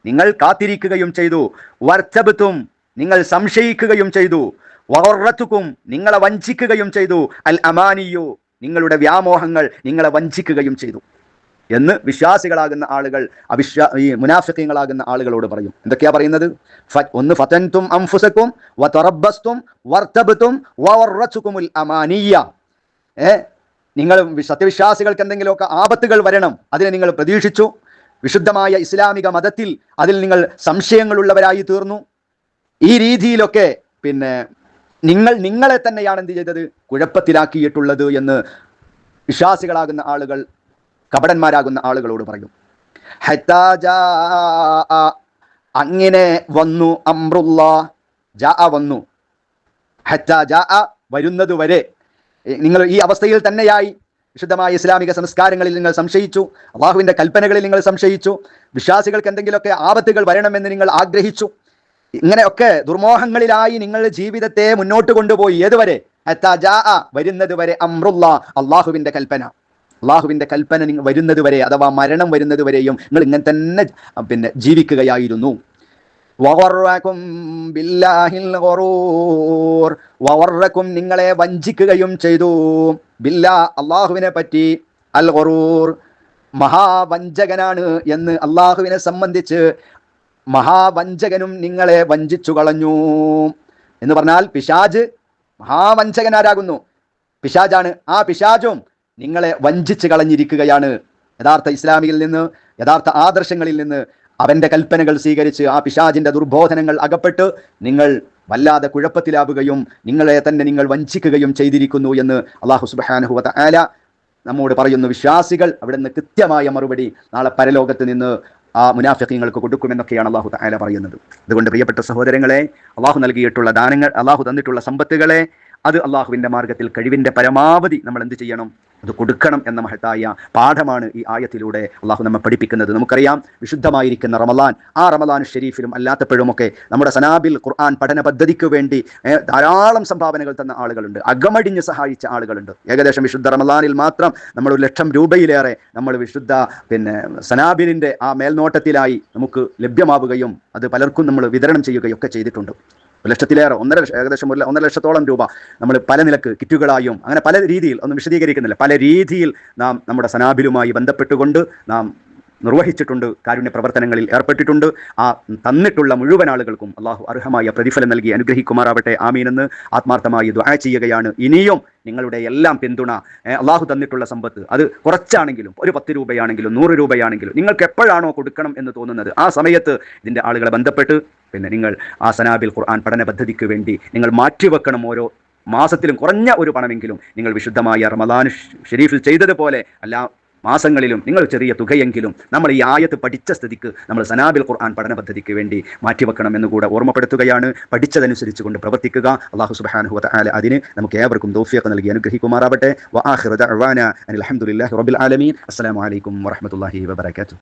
നിങ്ങൾ കാത്തിരിക്കുകയും ചെയ്തു. വർത്തബത്തും നിങ്ങൾ സംശയിക്കുകയും ചെയ്തു. വറത്തുക്കും നിങ്ങളെ വഞ്ചിക്കുകയും ചെയ്തു. അൽ അമാനിയു. നിങ്ങളുടെ വ്യാമോഹങ്ങൾ നിങ്ങളെ വഞ്ചിക്കുകയും ചെയ്തു. എന്ന് വിശ്വാസികളാകുന്ന ആളുകൾ അവിശ്വാ ഈ മുനാഫിക്കങ്ങളാകുന്ന ആളുകളോട് പറയും. എന്തൊക്കെയാ പറയുന്നത്? ഒന്ന് ഫതൻതും അംഫുസക്കും വതറബ്ബസ്തും വർത്തബത്തും വറച്ചുക്കുമുൽ അമാനിയ. ഏ? നിങ്ങൾ വി- സത്യവിശ്വാസികൾക്ക് എന്തെങ്കിലുമൊക്കെ ആപത്തുകൾ വരണം അതിനെ നിങ്ങൾ പ്രതീക്ഷിച്ചു. വിശുദ്ധമായ ഇസ്ലാമിക മതത്തിൽ അതിൽ നിങ്ങൾ സംശയങ്ങളുള്ളവരായി തീർന്നു. ഈ രീതിയിലൊക്കെ പിന്നെ നിങ്ങൾ നിങ്ങളെ തന്നെയാണ് എന്ത് ചെയ്തത്? കുഴപ്പത്തിലാക്കിയിട്ടുള്ളത് എന്ന് വിശ്വാസികളാകുന്ന ആളുകൾ കപടന്മാരാകുന്ന ആളുകളോട് പറയും. അങ്ങനെ വന്നു അമ്രുള്ള ജാ വന്നു. ഹത്താ ജാ വരുന്നത് വരെ. നിങ്ങൾ ഈ അവസ്ഥയിൽ തന്നെയായി. വിശുദ്ധമായ ഇസ്ലാമിക സംസ്കാരങ്ങളിൽ നിങ്ങൾ സംശയിച്ചു. അള്ളാഹുവിന്റെ കൽപ്പനകളിൽ നിങ്ങൾ സംശയിച്ചു. വിശ്വാസികൾക്ക് എന്തെങ്കിലുമൊക്കെ ആപത്തുകൾ വരണമെന്ന് നിങ്ങൾ ആഗ്രഹിച്ചു. ഇങ്ങനെയൊക്കെ ദുർമോഹങ്ങളിലായി നിങ്ങളുടെ ജീവിതത്തെ മുന്നോട്ട് കൊണ്ടുപോയി. ഏതുവരെ? വരുന്നത് വരെ അമ്രുള്ള അള്ളാഹുവിന്റെ കൽപ്പന. അള്ളാഹുവിന്റെ കൽപ്പന വരുന്നത് വരെ അഥവാ മരണം വരുന്നത് വരെയും നിങ്ങൾ ഇങ്ങനെ തന്നെ പിന്നെ ജീവിക്കുകയായിരുന്നു. വവർറക്കും ബില്ലാഹിൽ ഗറൂർ. നിങ്ങളെ വഞ്ചിക്കുകയും ചെയ്തു. ബില്ലാ അള്ളാഹുവിനെ പറ്റി അൽ ഗറൂർ. മഹാവഞ്ചകനാണ് എന്ന് അള്ളാഹുവിനെ സംബന്ധിച്ച് മഹാവഞ്ചകനും നിങ്ങളെ വഞ്ചിച്ചു കളഞ്ഞു. എന്ന് പറഞ്ഞാൽ പിശാജ് മഹാവഞ്ചകനാരാകുന്നു. പിശാജാണ്. ആ പിശാജും നിങ്ങളെ വഞ്ചിച്ച് കളഞ്ഞിരിക്കുകയാണ്. യഥാർത്ഥ ഇസ്ലാമിയിൽ നിന്ന് യഥാർത്ഥ ആദർശങ്ങളിൽ നിന്ന് അവന്റെ കൽപ്പനകൾ സ്വീകരിച്ച് ആ പിശാജിന്റെ ദുർബോധനങ്ങൾ അകപ്പെട്ട് നിങ്ങൾ വല്ലാതെ കുഴപ്പത്തിലാവുകയും നിങ്ങളെ തന്നെ നിങ്ങൾ വഞ്ചിക്കുകയും ചെയ്തിരിക്കുന്നു എന്ന് അള്ളാഹു സുബാനുഹുവ ആല നമ്മോട് പറയുന്നു. വിശ്വാസികൾ അവിടെ നിന്ന് കൃത്യമായ മറുപടി നാളെ പരലോകത്ത് നിന്ന് ആ മുനാഫിക്കങ്ങൾക്ക് കൊടുക്കുമെന്നൊക്കെയാണ് അള്ളാഹു ആല പറയുന്നത്. അതുകൊണ്ട് പ്രിയപ്പെട്ട സഹോദരങ്ങളെ അള്ളാഹു നൽകിയിട്ടുള്ള ദാനങ്ങൾ അള്ളാഹു തന്നിട്ടുള്ള സമ്പത്തുകളെ അത് അള്ളാഹുവിന്റെ മാർഗത്തിൽ കഴിവിന്റെ പരമാവധി നമ്മൾ എന്ത് ചെയ്യണം? അത് കൊടുക്കണം എന്ന മഹത്തായ പാഠമാണ് ഈ ആയത്തിലൂടെ അള്ളാഹു നമ്മെ പഠിപ്പിക്കുന്നത്. നമുക്കറിയാം വിശുദ്ധമായിരിക്കുന്ന റമലാൻ ആ റമലാൻ ഷെരീഫിലും അല്ലാത്തപ്പോഴുമൊക്കെ നമ്മുടെ സനാബിൽ ഖുർആൻ പഠന പദ്ധതിക്ക് വേണ്ടി ധാരാളം സംഭാവനകൾ തന്ന ആളുകളുണ്ട്. അകമടിഞ്ഞ് സഹായിച്ച ആളുകളുണ്ട്. ഏകദേശം വിശുദ്ധ റമലാനിൽ മാത്രം നമ്മൾ ഒരു ലക്ഷം രൂപയിലേറെ നമ്മൾ വിശുദ്ധ പിന്നെ സനാബിലിന്റെ ആ മേൽനോട്ടത്തിലായി നമുക്ക് ലഭ്യമാവുകയും അത് പലർക്കും നമ്മൾ വിതരണം ചെയ്യുകയും ഒക്കെ ചെയ്തിട്ടുണ്ട്. ലക്ഷത്തിലേറെ ഒന്നര ലക്ഷം ഏകദേശം ഒരു ഒന്നര ലക്ഷത്തോളം രൂപ നമ്മൾ പല നിലയ്ക്ക് കിറ്റുകളായും അങ്ങനെ പല രീതിയിൽ ഒന്നും വിശദീകരിക്കുന്നില്ല. പല രീതിയിൽ നാം നമ്മുടെ സനാബിലുമായി ബന്ധപ്പെട്ടുകൊണ്ട് നാം നിർവഹിച്ചിട്ടുണ്ട് കാരുണ്യ പ്രവർത്തനങ്ങളിൽ ഏർപ്പെട്ടിട്ടുണ്ട്. ആ തന്നിട്ടുള്ള മുഴുവൻ ആളുകൾക്കും അള്ളാഹു അർഹമായ പ്രതിഫലം നൽകി അനുഗ്രഹിക്കുമാറാവട്ടെ. ആമീനെന്ന് ആത്മാർത്ഥമായി ദുആ ചെയ്യുകയാണ്. ഇനിയും നിങ്ങളുടെ എല്ലാം പിന്തുണ അള്ളാഹു തന്നിട്ടുള്ള സമ്പത്ത്. അത് കുറച്ചാണെങ്കിലും ഒരു പത്ത് രൂപയാണെങ്കിലും നൂറ് രൂപയാണെങ്കിലും നിങ്ങൾക്ക് എപ്പോഴാണോ കൊടുക്കണം എന്ന് തോന്നുന്നത് ആ സമയത്ത് ഇതിന്റെ ആളുകളെ ബന്ധപ്പെട്ട് പിന്നെ നിങ്ങൾ ആ സനാബിൽ ഖുർആൻ പഠന പദ്ധതിക്ക് വേണ്ടി നിങ്ങൾ മാറ്റിവെക്കണം ഓരോ മാസത്തിലും കുറഞ്ഞ ഒരു പണമെങ്കിലും നിങ്ങൾ വിശുദ്ധമായ റമദാൻ ഷെരീഫിൽ ചെയ്തതുപോലെ അല്ല മാസങ്ങളിലും നിങ്ങൾ ചെറിയ തുകയെങ്കിലും നമ്മൾ ഈ ആയത്ത് പഠിച്ച സ്ഥിതിക്ക് നമ്മൾ സനാബിൽ ഖുർആൻ പഠന പദ്ധതിക്ക് വേണ്ടി മാറ്റിവെക്കണം എന്ന് കൂടെ ഓർമ്മപ്പെടുത്തുകയാണ്. പഠിച്ചതനുസരിച്ച് കൊണ്ട് പ്രവർത്തിക്കുക. അള്ളാഹു സുബ്ഹാനഹു വതആല അതിന് നമുക്ക് ഏവർക്കും തൗഫീഖ് നൽകി അനുഗ്രഹിക്കുമാറാവട്ടെ. ഹംദുലില്ലാഹി റബ്ബിൽ ആലമീൻ. അസ്സലാമു അലൈക്കും വറഹ്മത്തുള്ളാഹി വബറകാതുഹു.